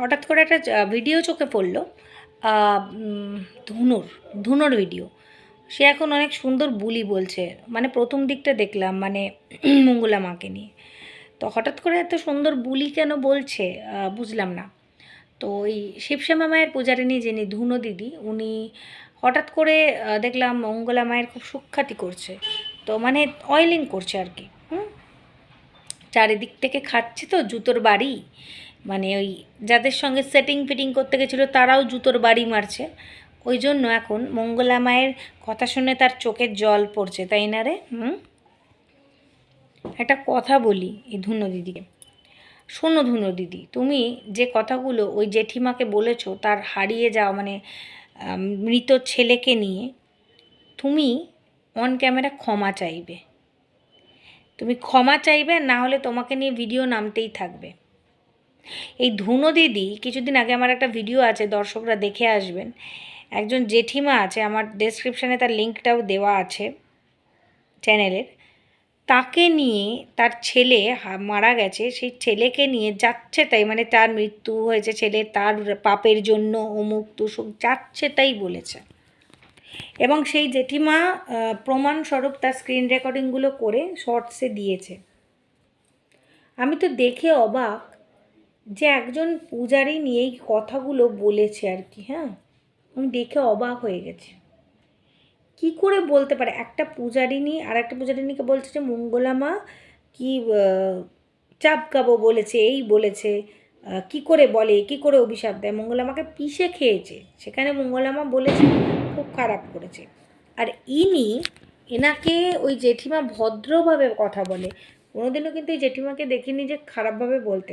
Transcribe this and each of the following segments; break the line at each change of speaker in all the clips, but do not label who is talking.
হঠাৎ করে একটা ভিডিও চোখে পড়ল। ধুনুর ধুনুর ভিডিও সে এখন অনেক সুন্দর বুলি বলছে। মানে প্রথম দিকটা দেখলাম মানে মঙ্গলা মাকে নিয়ে। তো হঠাৎ করে এত সুন্দর বুলি কেন বলছে বুঝলাম না। তো ওই শিবশ্যামা মায়ের পূজারিনী যিনি ধুনো দিদি, উনি হঠাৎ করে দেখলাম মঙ্গলা মায়ের খুব সুখ্যাতি করছে। তো মানে অয়েলিং করছে আর কি। চারিদিক থেকে খাচ্ছে তো জুতোর বাড়ি। মানে ওই যাদের সঙ্গে সেটিং ফিটিং করতে গেছিল তারাও জুতোর বাড়ি মারছে। ওই জন্য এখন মঙ্গলা মায়ের কথা শুনে তার চোখের জল পড়ছে, তাই না রে? হুম? একটা কথা বলি এই ধুনো দিদিকে। শোনো ধুনো দিদি, তুমি যে কথাগুলো ওই জেঠিমাকে বলেছ তার হারিয়ে যাওয়া মানে মৃত ছেলেকে নিয়ে, তুমি অন ক্যামেরা ক্ষমা চাইবে। তুমি ক্ষমা চাইবে, না হলে তোমাকে নিয়ে ভিডিও নামতেই থাকবে। এই ধুনো দিদি, কিছুদিন আগে আমার একটা ভিডিও আছে, দর্শকরা দেখে আসবেন। একজন জেঠিমা আছে, আমার ডেসক্রিপশানে তার লিঙ্কটাও দেওয়া আছে চ্যানেলের তাকে নিয়ে তার ছেলে মারা গেছে, সেই ছেলেকে নিয়ে যাচ্ছে তাই মানে তার মৃত্যু হয়েছে, ছেলে তার পাপের জন্য অমুক তুসুক যাচ্ছে তাই বলেছে। এবং সেই জেঠিমা প্রমাণস্বরূপ তার স্ক্রিন রেকর্ডিংগুলো করে শর্টসে দিয়েছে। আমি তো দেখে অবাক যে একজন পূজারি নিয়ে এই কথাগুলো বলেছে আর কি হ্যাঁ? আমি দেখে অবাক হয়ে গেছি। কি করে বলতে পারে? একটা পূজারিনী আর একটা পূজারিনীকে বলছে যে মঙ্গলামা কি আহ, চাপকাবো বলেছে এই বলেছে কি করে বলে কি করে অভিশাপ দেয়? মঙ্গলা মাকে পিষে খেয়েছে। সেখানে মঙ্গলামা বলেছে খুব খারাপ করেছে। আর ইনি এনাকে ওই জেঠিমা ভদ্রভাবে কথা বলে। কোনোদিনও কিন্তু এই জেঠিমাকে দেখিনি যে খারাপভাবে বলতে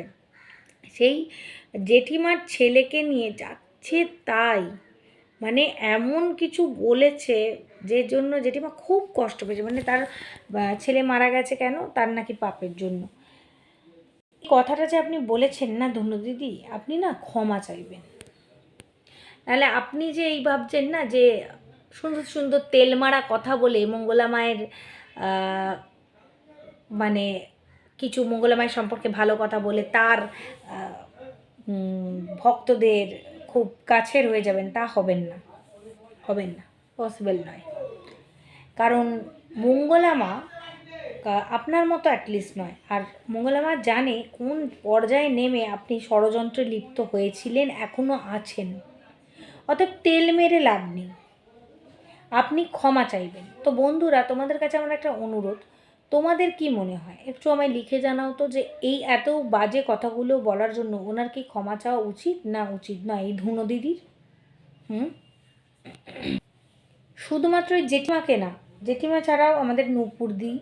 সেই জেঠিমার ছেলেকে নিয়ে যাচ্ছে তাই। মানে এমন কিছু বলেছে যে জন্য জেঠিমা খুব কষ্ট পেয়েছে। মানে তার ছেলে মারা গেছে কেন? তার নাকি পাপের জন্য। কথাটা যে আপনি বলেছেন না ধনু দিদি, আপনি না ক্ষমা চাইবেন। নাহলে আপনি যে এই ভাবছেন না যে সুন্দর সুন্দর তেল মারা কথা বলে মঙ্গলা মায়ের মানে কিছু মঙ্গলা মায়ের সম্পর্কে ভালো কথা বলে তার ভক্তদের খুব কাছের হয়ে যাবেন, তা হবেন না। হবেন না। পসিবল নয়। কারণ মঙ্গলা মা আপনার মতো অ্যাটলিস্ট নয়। আর মঙ্গলা মা জানে কোন পর্যায়ে নেমে আপনি ষড়যন্ত্রে লিপ্ত হয়েছিলেন এখনও আছেন। অতএব তেল মেরে লাভ নেই। আপনি ক্ষমা চাইবেন। তো বন্ধুরা, তোমাদের কাছে আমার একটা অনুরোধ। তোমাদের কি মনে হয়? একটু আমায় লিখে জানাও তো যে এই এত বাজে কথাগুলো বলার জন্য ওনার কি ক্ষমা চাওয়া উচিত না উচিত না এই ধুনো দিদির? হুম? শুধুমাত্র এই জেঠিমাকে না, জেঠিমা ছাড়াও আমাদের নূপুর দি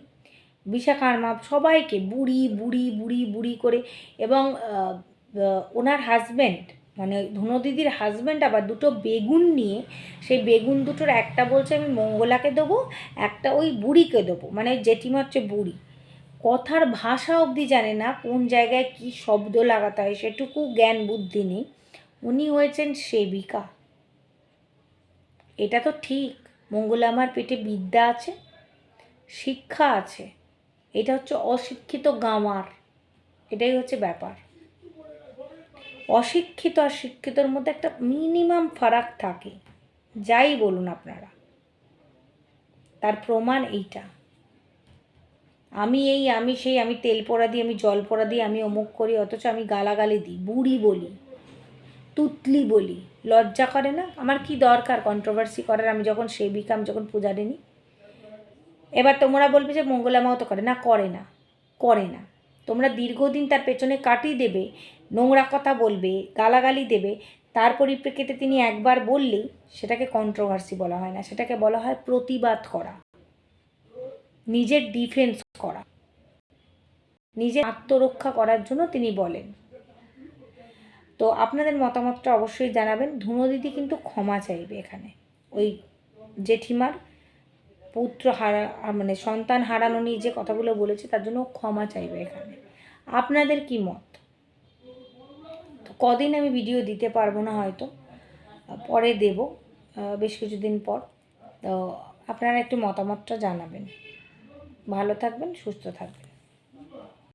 বিশাখার মা সবাইকে বুড়ি বুড়ি বুড়ি বুড়ি করে এবং ওনার হাজব্যান্ড মানে ধুনো দিদির হাজব্যান্ড আবার দুটো বেগুন নিয়ে, সেই বেগুন দুটোর একটা বলছে আমি মঙ্গলাকে দেবো, একটা ওই বুড়িকে দেবো মানে জেঠিমা হচ্ছে বুড়ি। কথার ভাষা অবধি জানে না কোন জায়গায় কি শব্দ লাগাতে হয়, সেটুকু জ্ঞান বুদ্ধি নেই। উনি হয়েছেন সেবিকা। এটা তো ঠিক, মঙ্গলা আমার পেটে বিদ্যা আছে, শিক্ষা আছে, এটা হচ্ছে অশিক্ষিত গামার এটাই হচ্ছে ব্যাপার। অশিক্ষিত আর শিক্ষিতর মধ্যে একটা মিনিমাম ফারাক থাকে। যাই বলুন আপনারা। তার প্রমাণ এইটা। আমি এই, আমি সেই, আমি তেল পোড়া দিই, আমি জল পোড়া দিই, আমি অমুক করি, অথচ আমি গালাগালি দিই, বুড়ি বলি, তুতলি বলি, লজ্জা করে না? আমার কি দরকার কন্ট্রোভার্সি করার? আমি যখন সেবিকা আমি যখন পূজারিনী এবার তোমরা বলবে যে মঙ্গলামাও তো করে না করে না করে না। তোমরা দীর্ঘদিন তার পেছনে কাটিয়ে দেবে নোংরা কথা বলবে, গালাগালি দেবে, তার পরিপ্রেক্ষিতে তিনি একবার বললেই সেটাকে কন্ট্রোভার্সি বলা হয় না, সেটাকে বলা হয় প্রতিবাদ করা। নিজের ডিফেন্স করা। নিজের আত্মরক্ষা করার জন্য তিনি বলেন। তো আপনাদের মতামতটা অবশ্যই জানাবেন। ধুনো দিদি কিন্তু ক্ষমা চাইবে এখানে। ওই জেঠিমার পুত্র হারা মানে সন্তান হারানো নিয়ে যে কথাগুলো বলেছে, তার জন্য ক্ষমা চাইবে এখানে। আপনাদের কি মত? কদিন আমি ভিডিও দিতে পারব না হয়তো, পরে দেব বেশ কিছুদিন পর। তো আপনারা একটু মতামতটা জানাবেন। ভালো থাকবেন, সুস্থ থাকবেন।